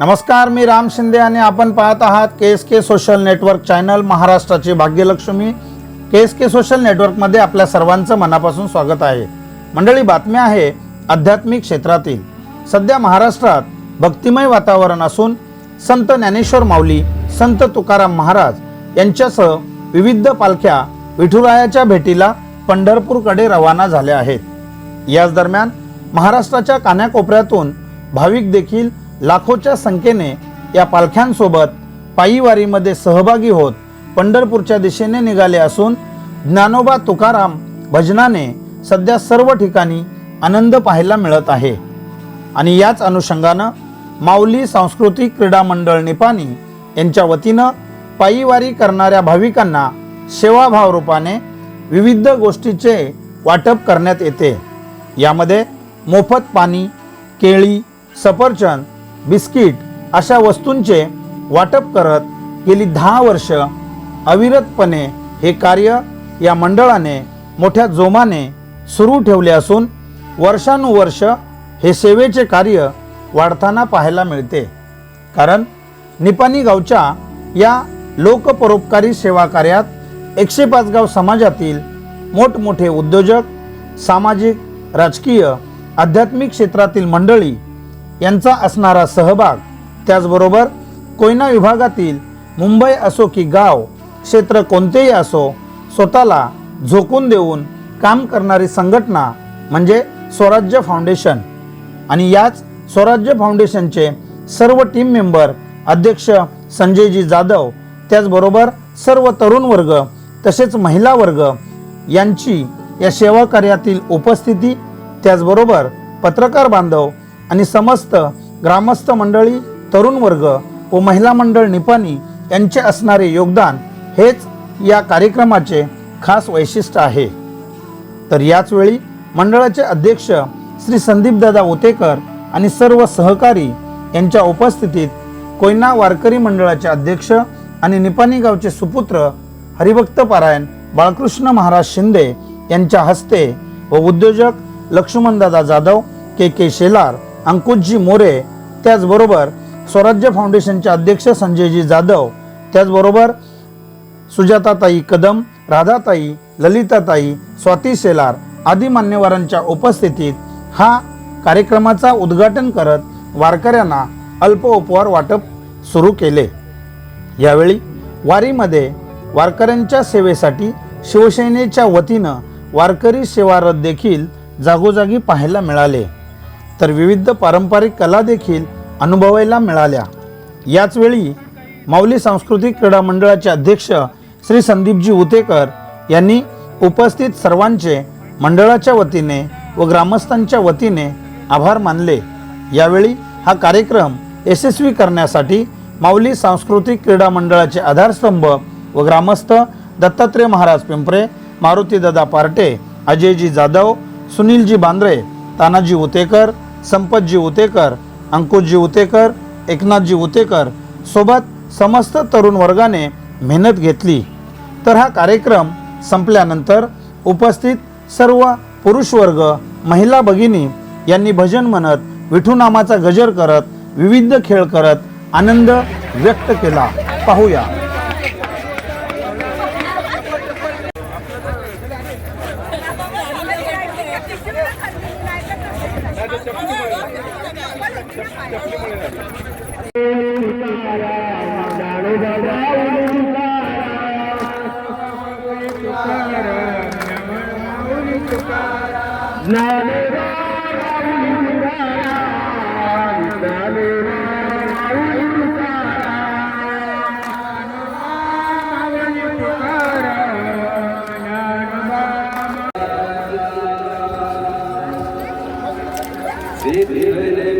नमस्कार मी राम शिंदे आणि आपण पाहत आहात K S K social network channel महाराष्ट्राची Bhagyalakshmi. K S K social नेटवर्कमध्ये आपल्या सर्वांचं मनापासून स्वागत आहे. मंडळी बातम्या आहे आध्यात्मिक क्षेत्रातील. सध्या महाराष्ट्रात भक्तिमय वातावरण असून संत ज्ञानेश्वर माऊली संत तुकाराम महाराज यांच्यासह विविध पालख्या विठुरायाच्या भेटीला पंढरपूरकडे रवाना झाल्या आहेत. याच दरम्यान महाराष्ट्राच्या कानाकोपऱ्यातून भाविक देखील लाखोच्या संख्येने या पालख्यांसोबत पायीवारीमध्ये सहभागी होत पंढरपूरच्या दिशेने निघाले असून ज्ञानोबा तुकाराम भजनाने सध्या सर्व ठिकाणी आनंद पाहायला मिळत आहे. आणि याच अनुषंगानं माऊली सांस्कृतिक क्रीडा मंडळ निपाणी यांच्या वतीनं पायीवारी करणाऱ्या भाविकांना सेवाभाव रूपाने विविध गोष्टीचे वाटप करण्यात येते. यामध्ये मोफत पाणी केळी सफरचंद बिस्किट अशा वस्तूंचे वाटप करत गेली दहा वर्ष अविरतपणे हे कार्य या मंडळाने मोठ्या जोमाने सुरू ठेवले असून वर्षानुवर्ष हे सेवेचे कार्य वाढताना पाहायला मिळते. कारण निपाणी गावच्या या लोकपरोपकारी सेवा कार्यात एकशे पाच गाव समाजातील मोठमोठे उद्योजक सामाजिक राजकीय आध्यात्मिक क्षेत्रातील मंडळी यांचा असणारा सहभाग. त्याचबरोबर कोयना विभागातील मुंबई असो की गाव क्षेत्र कोणतेही असो स्वतःला झोकून देऊन काम करणारी संघटना म्हणजे स्वराज्य फाउंडेशन. आणि याच स्वराज्य फाउंडेशनचे सर्व टीम मेंबर अध्यक्ष संजयजी जाधव त्याचबरोबर सर्व तरुण वर्ग तसेच महिला वर्ग यांची या सेवा कार्यातील उपस्थिती त्याचबरोबर पत्रकार बांधव आणि समस्त ग्रामस्थ मंडळी तरुण वर्ग व महिला मंडळ निपाणी यांचे असणारे योगदान हेच या कार्यक्रमाचे खास वैशिष्ट्य आहे. तर याच वेळी मंडळाचे अध्यक्ष श्री संदीपदादा ओतेकर आणि सर्व सहकारी यांच्या उपस्थितीत कोयना वारकरी मंडळाचे अध्यक्ष आणि निपाणी गावचे सुपुत्र हरिभक्त पारायण बाळकृष्ण महाराज शिंदे यांच्या हस्ते व उद्योजक लक्ष्मणदादा जाधव के के शेलार अंकुशजी मोरे त्याचबरोबर स्वराज्य फाउंडेशनचे अध्यक्ष संजयजी जाधव त्याचबरोबर सुजाताताई कदम राधाताई ललिताताई स्वाती शेलार आदी मान्यवरांच्या उपस्थितीत हा कार्यक्रमाचा उद्घाटन करत वारकऱ्यांना अल्प उपहार वाटप सुरू केले. यावेळी वारीमध्ये वारकऱ्यांच्या सेवेसाठी शिवसेनेच्या वतीनं वारकरी सेवारत देखील जागोजागी पाहायला मिळाले. तर विविध पारंपरिक कला देखील अनुभवायला मिळाल्या. याचवेळी माऊली सांस्कृतिक क्रीडा मंडळाचे अध्यक्ष श्री संदीपजी उतेकर यांनी उपस्थित सर्वांचे मंडळाच्या वतीने व ग्रामस्थांच्या वतीने आभार मानले. यावेळी हा कार्यक्रम यशस्वी करण्यासाठी माऊली सांस्कृतिक क्रीडा मंडळाचे आधारस्तंभ व ग्रामस्थ दत्तात्रय महाराज पिंपरे मारुतीदादा पार्टे अजयजी जाधव सुनीलजी बांद्रे तानाजी उतेकर संपतजी उतेकर अंकुशजी उतेकर एकनाथजी उतेकर सोबत समस्त तरुण वर्गाने मेहनत घेतली. तर हा कार्यक्रम संपल्यानंतर उपस्थित सर्व पुरुष वर्ग महिला भगिनी यांनी भजन म्हणत विठूनामाचा गजर करत विविध खेळ करत आनंद व्यक्त केला. पाहूया. Did, did, did, did.